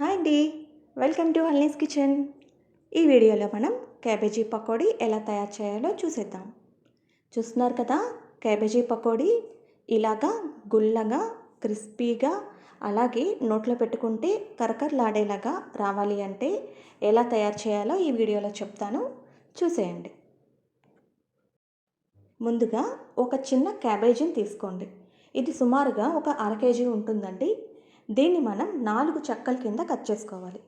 Hi అండి. Welcome to హల్నీస్ kitchen. ఈ వీడియోలో మనం క్యాబేజీ పకోడీ ఎలా తయారు చేయాలో చూసేద్దాం. చూస్తున్నారు కదా క్యాబేజీ పకోడీ ఇలాగా గుల్లగా క్రిస్పీగా అలాగే నోట్లో పెట్టుకుంటే కరకరలాడేలాగా రావాలి అంటే ఎలా తయారు చేయాలో ఈ వీడియోలో చెప్తాను. చూసేయండి. ముందుగా ఒక చిన్న క్యాబేజీని తీసుకోండి. ఇది సుమారుగా ఒక అర కేజీ ఉంటుందండి. దీన్ని మనం నాలుగు చెక్కల కింద కట్ చేసుకోవాలి.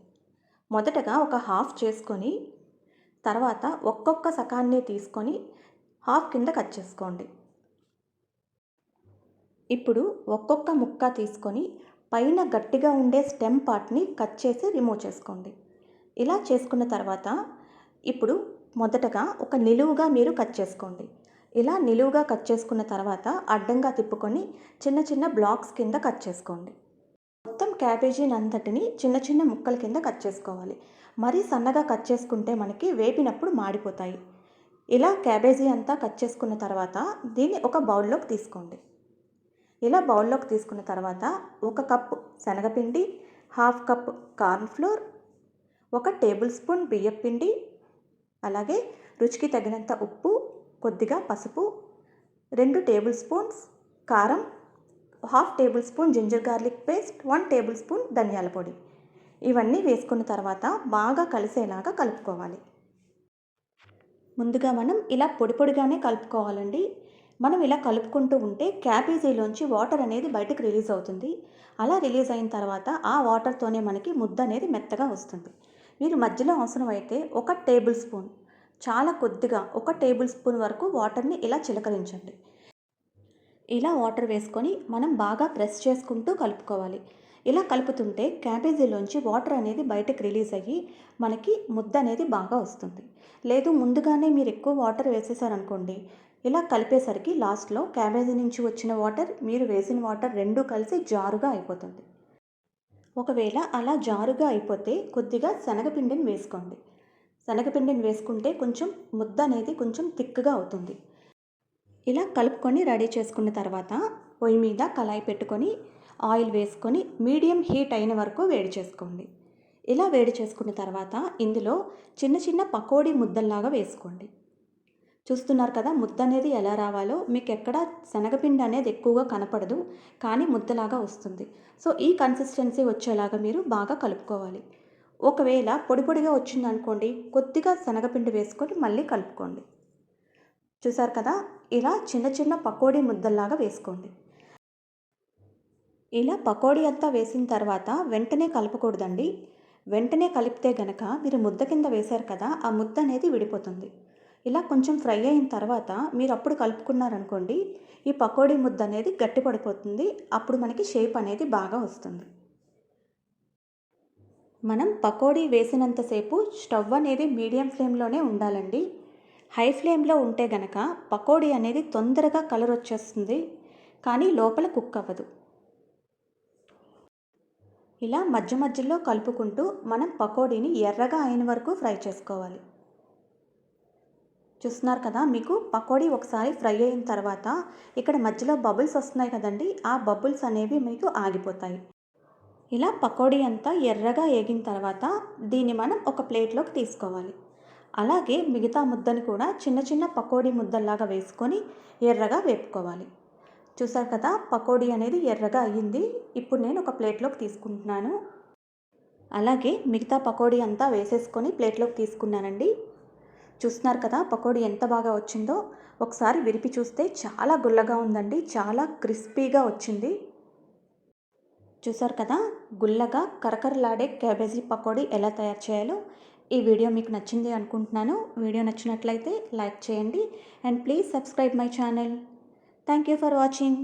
మొదటగా ఒక హాఫ్ చేసుకొని తర్వాత ఒక్కొక్క సకాన్ని తీసుకొని హాఫ్ కింద కట్ చేసుకోండి. ఇప్పుడు ఒక్కొక్క ముక్క తీసుకొని పైన గట్టిగా ఉండే స్టెమ్ పార్ట్ని కట్ చేసి రిమూవ్ చేసుకోండి. ఇలా చేసుకున్న తర్వాత ఇప్పుడు మొదటగా ఒక నిలువుగా మీరు కట్ చేసుకోండి. ఇలా నిలువుగా కట్ చేసుకున్న తర్వాత అడ్డంగా తిప్పుకొని చిన్న చిన్న బ్లాక్స్ కింద కట్ చేసుకోండి. మొత్తం క్యాబేజీని అంతటిని చిన్న చిన్న ముక్కల కింద కట్ చేసుకోవాలి. మరీ సన్నగా కట్ చేసుకుంటే మనకి వేపినప్పుడు మాడిపోతాయి. ఇలా క్యాబేజీ అంతా కట్ చేసుకున్న తర్వాత దీన్ని ఒక బౌల్లోకి తీసుకోండి. ఇలా బౌల్లోకి తీసుకున్న తర్వాత ఒక కప్ శనగపిండి హాఫ్ కప్ కార్న్ఫ్లోర్ ఒక టేబుల్ స్పూన్ బియ్యం పిండి అలాగే రుచికి తగినంత ఉప్పు కొద్దిగా పసుపు రెండు టేబుల్ స్పూన్స్ కారం half tablespoon ginger garlic paste one tablespoon ధనియాల పొడి. ఇవన్నీ వేసుకున్న తర్వాత బాగా కలిసేలాగా కలుపుకోవాలి. ముందుగా మనం ఇలా పొడి పొడిగానే కలుపుకోవాలండి. మనం ఇలా కలుపుకుంటూ ఉంటే క్యాబేజీలోంచి వాటర్ అనేది బయటకు రిలీజ్ అవుతుంది. అలా రిలీజ్ అయిన తర్వాత ఆ వాటర్తోనే మనకి ముద్ద అనేది మెత్తగా వస్తుంది. మీరు మధ్యలో అవసరమైతే ఒక టేబుల్ స్పూన్ చాలా కొద్దిగా ఒక టేబుల్ స్పూన్ వరకు వాటర్ని ఇలా చిలకరించండి. ఇలా వాటర్ వేసుకొని మనం బాగా ప్రెస్ చేసుకుంటూ కలుపుకోవాలి. ఇలా కలుపుతుంటే క్యాబేజీలోంచి వాటర్ అనేది బయటకు రిలీజ్ అయ్యి మనకి ముద్ద అనేది బాగా వస్తుంది. లేదు ముందుగానే మీరు ఎక్కువ వాటర్ వేసేసారనుకోండి ఇలా కలిపేసరికి లాస్ట్లో క్యాబేజీ నుంచి వచ్చిన వాటర్ మీరు వేసిన వాటర్ రెండూ కలిసి జారుగా అయిపోతుంది. ఒకవేళ అలా జారుగా అయిపోతే కొద్దిగా శనగపిండిని వేసుకోండి. శనగపిండిని వేసుకుంటే కొంచెం ముద్ద అనేది కొంచెం థిక్గా అవుతుంది. ఇలా కలుపుకొని రెడీ చేసుకున్న తర్వాత పొయ్యి మీద కళాయి పెట్టుకొని ఆయిల్ వేసుకొని మీడియం హీట్ అయిన వరకు వేడి చేసుకోండి. ఇలా వేడి చేసుకున్న తర్వాత ఇందులో చిన్న చిన్న పకోడీ ముద్దల్లాగా వేసుకోండి. చూస్తున్నారు కదా ముద్ద అనేది ఎలా రావాలో మీకు ఎక్కడ శనగపిండి అనేది ఎక్కువగా కనపడదు కానీ ముద్దలాగా వస్తుంది. సో ఈ కన్సిస్టెన్సీ వచ్చేలాగా మీరు బాగా కలుపుకోవాలి. ఒకవేళ పొడి పొడిగా వచ్చిందనుకోండి కొద్దిగా శనగపిండి వేసుకొని మళ్ళీ కలుపుకోండి. చూసారు కదా? ఇలా చిన్న చిన్న పకోడీ ముద్దల్లాగా వేసుకోండి. ఇలా పకోడీ అంతా వేసిన తర్వాత వెంటనే కలపకూడదండి. వెంటనే కలిపితే గనక మీరు ముద్ద కింద వేశారు కదా ఆ ముద్ద అనేది విడిపోతుంది. ఇలా కొంచెం ఫ్రై అయిన తర్వాత మీరు అప్పుడు కలుపుకున్నారనుకోండి ఈ పకోడీ ముద్ద అనేది గట్టి పడిపోతుంది అప్పుడు మనకి షేప్ అనేది బాగా వస్తుంది. మనం పకోడీ వేసినంతసేపు స్టవ్ అనేది మీడియం ఫ్లేమ్లోనే ఉండాలండి. హై ఫ్లేమ్లో ఉంటే గనక పకోడీ అనేది తొందరగా కలర్ వచ్చేస్తుంది కానీ లోపల కుక్ అవ్వదు. ఇలా మధ్య మధ్యలో కలుపుకుంటూ మనం పకోడీని ఎర్రగా అయిన వరకు ఫ్రై చేసుకోవాలి. చూస్తున్నారు కదా మీకు పకోడీ ఒకసారి ఫ్రై అయిన తర్వాత ఇక్కడ మధ్యలో బబుల్స్ వస్తున్నాయి కదండి ఆ బబుల్స్ అనేవి మీకు ఆగిపోతాయి. ఇలా పకోడీ అంతా ఎర్రగా ఏగిన తర్వాత దీన్ని మనం ఒక ప్లేట్లోకి తీసుకోవాలి. అలాగే మిగతా ముద్దని కూడా చిన్న చిన్న పకోడీ ముద్దల్లాగా వేసుకొని ఎర్రగా వేపుకోవాలి. చూసారు కదా పకోడీ అనేది ఎర్రగా అయ్యింది. ఇప్పుడు నేను ఒక ప్లేట్లోకి తీసుకుంటున్నాను. అలాగే మిగతా పకోడీ అంతా వేసేసుకొని ప్లేట్లోకి తీసుకున్నానండి. చూస్తున్నారు కదా పకోడీ ఎంత బాగా వచ్చిందో. ఒకసారి విరిపి చూస్తే చాలా గుల్లగా ఉందండి. చాలా క్రిస్పీగా వచ్చింది. చూసారు కదా గుల్లగా కరకరలాడే క్యాబేజీ పకోడీ ఎలా తయారు చేయాలో. ఈ వీడియో మీకు నచ్చింది అనుకుంటున్నాను. వీడియో నచ్చినట్లయితే లైక్ చేయండి. And please subscribe my channel. Thank you for watching.